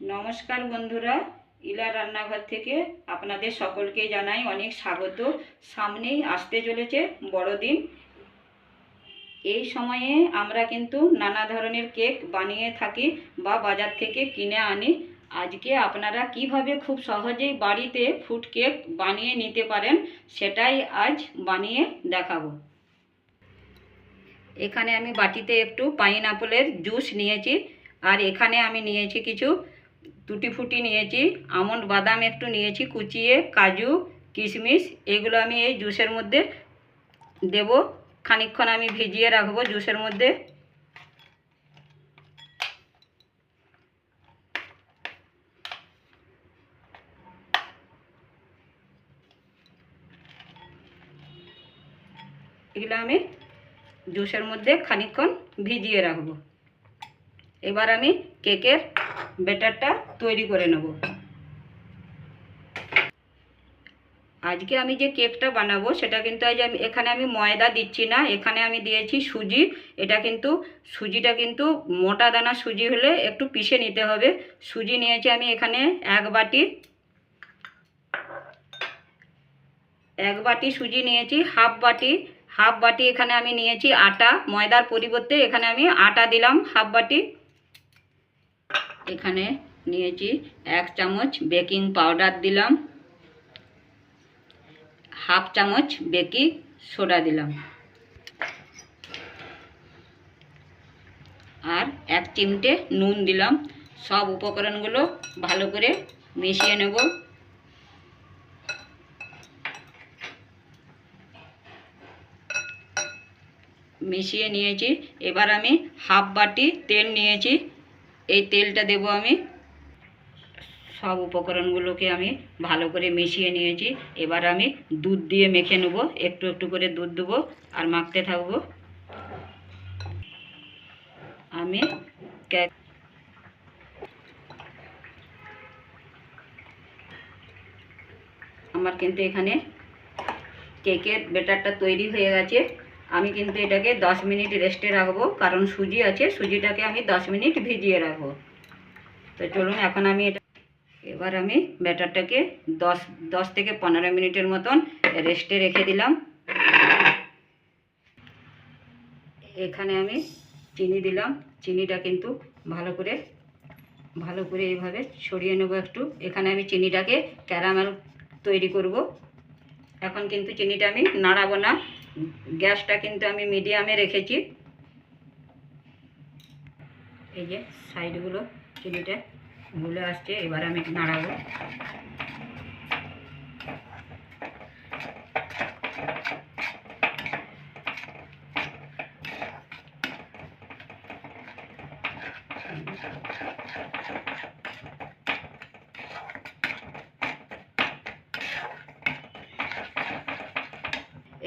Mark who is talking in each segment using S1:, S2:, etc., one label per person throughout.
S1: নমস্কার বন্ধুরা, ইলা রান্নাঘর থেকে আপনাদের সকলকে জানাই অনেক স্বাগত। সামনেই আসতে চলেছে বড়দিন। এই সময়ে আমরা কিন্তু নানা ধরনের কেক বানিয়ে থাকি বা বাজার থেকে কিনে আনি। আজকে আপনারা কীভাবে খুব সহজেই বাড়িতে ফুড কেক বানিয়ে নিতে পারেন, সেটাই আজ বানিয়ে দেখাবো। এখানে আমি বাটিতে একটু পাইনাপেলের জুস নিয়েছি, আর এখানে আমি নিয়েছি কিছু টুটি ফুটি নিয়েছি, আমন্ড, বাদাম একটু নিয়েছি, কুচিয়ে, কাজু, কিশমিশ, এগুলো আমি এই জুসের মধ্যে দেব। খানিকক্ষণ আমি ভিজিয়ে রাখব জুসের মধ্যে। এগুলো আমি জুসের মধ্যে খানিকক্ষণ ভিজিয়ে রাখব। এবার আমি কেকের ব্যাটারটা তৈরি করে নেব। আজকে আমি যে কেকটা বানাবো, সেটা কিন্তু আজ আমি এখানে আমি ময়দা দিচ্ছি না, এখানে আমি দিয়েছি সুজি। এটা কিন্তু সুজিটা কিন্তু মোটা দানা সুজি হলে একটু পিষে নিতে হবে। সুজি নিয়েছি আমি এখানে এক বাটি। এক বাটি সুজি নিয়েছি, হাফ বাটি। হাফ বাটি এখানে আমি নিয়েছি আটা। ময়দার পরিবর্তে এখানে আমি আটা দিলাম, হাফ বাটি। এখানে নিয়েছি। এক চামচ বেকিং পাউডার দিলাম। হাফ চামচ বেকিং সোডা দিলাম। আর এক চিমটে নুন দিলাম। সব উপকরণগুলো ভালো করে মিশিয়ে নেব। মিশিয়ে নিয়েছি। এবার আমি হাফ বাটি তেল নিয়েছি। এই তেলটা দেব আমি সব উপকরণগুলোকে আমি ভালো করে মিশিয়ে নিয়েছি। এবার আমি দুধ দিয়ে মেখে নেব। একটু একটু করে দুধ দেবো আর মাখতে থাকব। আমি আমার কিন্তু এখানে কেকের ব্যাটারটা তৈরি হয়ে গেছে। আমি কিন্তু এটাকে দশ মিনিট রেস্টে রাখব, কারণ সুজি আছে, সুজিটাকে আমি দশ মিনিট ভিজিয়ে রাখব। তো চলুন, এখন আমি এটা এবার আমি ব্যাটারটাকে দশ দশ থেকে পনেরো মিনিটের মতন রেস্টে রেখে দিলাম। এখানে আমি চিনি দিলাম। চিনিটা কিন্তু ভালো করে ভালো করে এইভাবে ছড়িয়ে নেব একটু। এখানে আমি চিনিটাকে ক্যারামেল তৈরি করব। এখন কিন্তু চিনিটা আমি নাড়াবো না। গ্যাসটা কিন্তু আমি মিডিয়ামে রেখেছি। এই যে সাইডগুলো চিনিটা গুলে আসছে, এবার আমি নাড়াবো।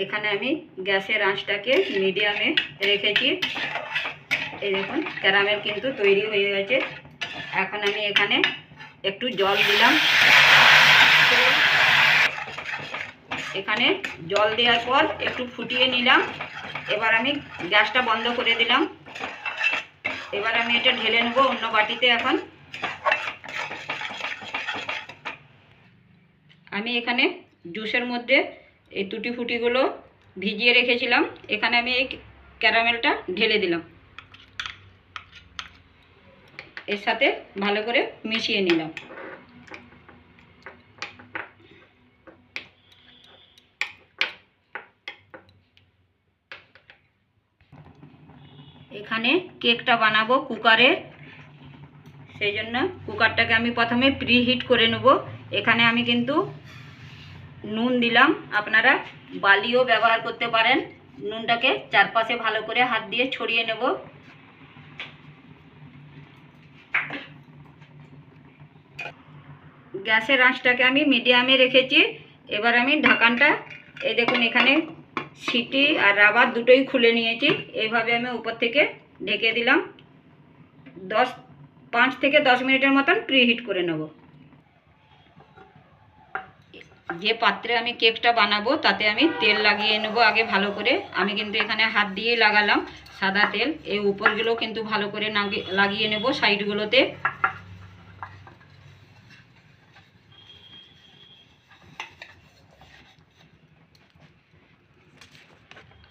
S1: এখানে আমি গ্যাসের আঁচটাকে মিডিয়ামে রেখেছি। এই দেখুন, ক্যারামেল কিন্তু তৈরি হয়ে গেছে। এখন আমি এখানে একটু জল দিলাম। এখানে জল দেওয়ার পর একটু ফুটিয়ে নিলাম। এবার আমি গ্যাসটা বন্ধ করে দিলাম। এবার আমি এটা ঢেলে নেব অন্য বাটিতে এখন। আমি এখানে জুসের মধ্যে এই টুটি ফুটিগুলো ভিজিয়ে রেখেছিলাম। এখানে আমি এই ক্যারামেলটা ঢেলে দিলাম। এর সাথে ভালো করে মিশিয়ে নিলাম। এখানে কেকটা বানাবো কুকারে। সেই জন্য কুকারটাকে আমি প্রথমে প্রি হিট করে নেব। এখানে আমি কিন্তু নুন দিলাম। আপনারা বালিও ব্যবহার করতে পারেন। নুনটাকে চারপাশে ভালো করে হাত দিয়ে ছড়িয়ে নেব। গ্যাসের আঁচটাকে আমি মিডিয়ামে রেখেছি। এবার আমি ঢাকানটা, এই দেখুন এখানে সিটি আর রাবার দুটোই খুলে নিয়েছি। এইভাবে আমি উপর থেকে ঢেকে দিলাম। দশ, পাঁচ থেকে দশ মিনিটের মতন প্রিহিট করে নেব। যে পাত্রে আমি কেকটা বানাবো, তাতে আমি তেল লাগিয়ে নেব আগে ভালো করে। আমি কিন্তু এখানে হাত দিয়ে লাগালাম সাদা তেল। এই উপরগুলো কিন্তু ভালো করে লাগিয়ে নেব সাইডগুলোতে।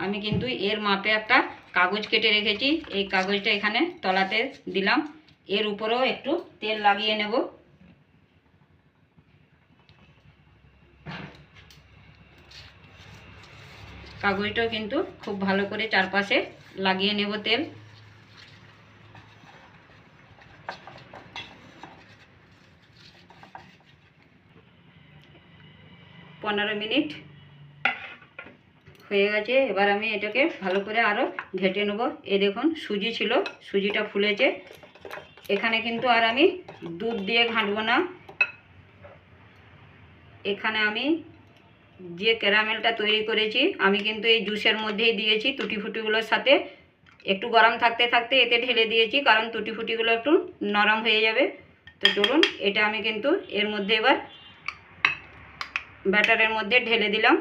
S1: আমি কিন্তু এর মাপে একটা কাগজ কেটে রেখেছি। এই কাগজটা এখানে তলাতে দিলাম। এর উপরেও একটু তেল লাগিয়ে নেব। কাগজটাও কিন্তু খুব ভালো করে চারপাশে লাগিয়ে নেব তেল। পনেরো মিনিট হয়ে গেছে। এবার আমি এটাকে ভালো করে আরও ঘেটে নেব। এই দেখুন, সুজি ছিল, সুজিটা ফুলেছে। এখানে কিন্তু আর আমি দুধ দিয়ে ঘাঁটব না। এখানে আমি যে ক্যারামেলটা তৈরি করেছি, আমি কিন্তু এই জুসের মধ্যেই দিয়েছি টুটি ফুটিগুলোর সাথে। একটু গরম থাকতে থাকতে এতে ঢেলে দিয়েছি, কারণ টুটি ফুটিগুলো একটু নরম হয়ে যাবে। তো চলুন, এটা আমি কিন্তু এর মধ্যে এবার ব্যাটারের মধ্যে ঢেলে দিলাম।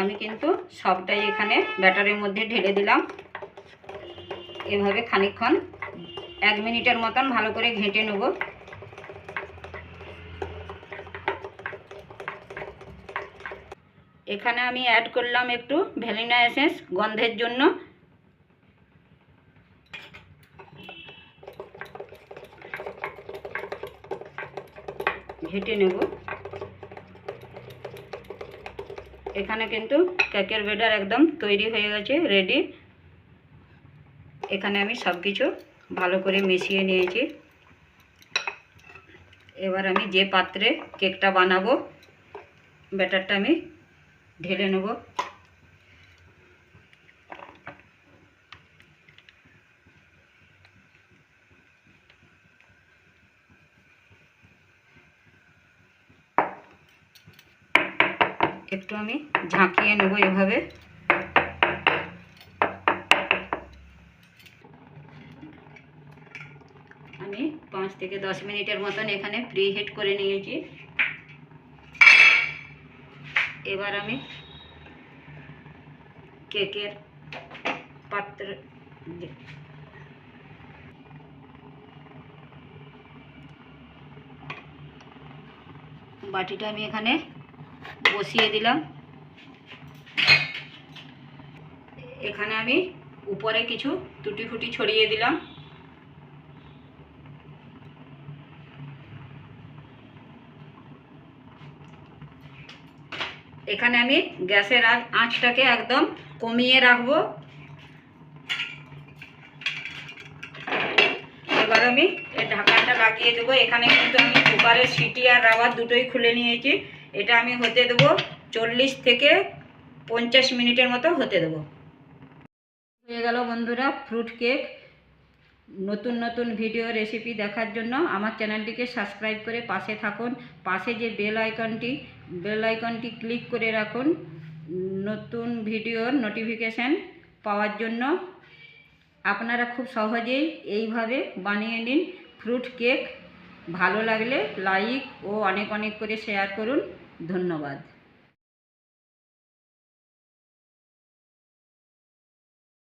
S1: আমি কিন্তু সবটাই এখানে ব্যাটারের মধ্যে ঢেলে দিলাম। এভাবে খানিকক্ষণ, এক মিনিটের মতন ভালো করে ঘেঁটে নেব। এখানে আমি অ্যাড করলাম একটু ভ্যানিলা এসেন্স গন্ধের জন্য। ঘেঁটে নেব। এখানে কিন্তু কেকের বেটার একদম তৈরি হয়ে গেছে রেডি এখানে আমি সব কিছু ভালো করে মিশিয়ে নিয়েছি। এবার আমি যে পাত্রে কেকটা বানাবো, ব্যাটারটা আমি ঢেলে নেব। একটু আমি ঝাঁকিয়ে নেব এভাবে। আমি পাঁচ থেকে দশ মিনিটের মতন এখানে প্রি হিট করে নিয়েছি। এবার আমি কেকের পাত্র বাটিটা আমি এখানে বসিয়ে দিলাম। এখানে আমি উপরে কিছু টুটি ফুটি ছড়িয়ে দিলাম। এখানে আমি গ্যাসের আঁচ- আঁচটাকে একদম কমিয়ে রাখব। এবার আমি ঢাকাটা লাগিয়ে দেবো। এখানে কিন্তু আমি কুকারের সিটি আর রাবার দুটোই খুলে নিয়েছি। এটা আমি হতে দেবো চল্লিশ থেকে পঞ্চাশ মিনিটের মতো হতে দেবো। হয়ে গেল বন্ধুরা ফ্রুট কেক। নতুন নতুন ভিডিও রেসিপি দেখার জন্য আমার চ্যানেলটিকে সাবস্ক্রাইব করে পাশে থাকুন। পাশে যে বেল আইকনটি বেল আইকনটি ক্লিক করে রাখুন। নতুন ভিডিওর নোটিফিকেশান পাওয়ার জন্য আপনারা খুব সহজেই এইভাবে বানিয়ে নিন ফ্রুট কেক। ভালো লাগলে লাইক ও অনেক অনেক করে শেয়ার করুন। ধন্যবাদ।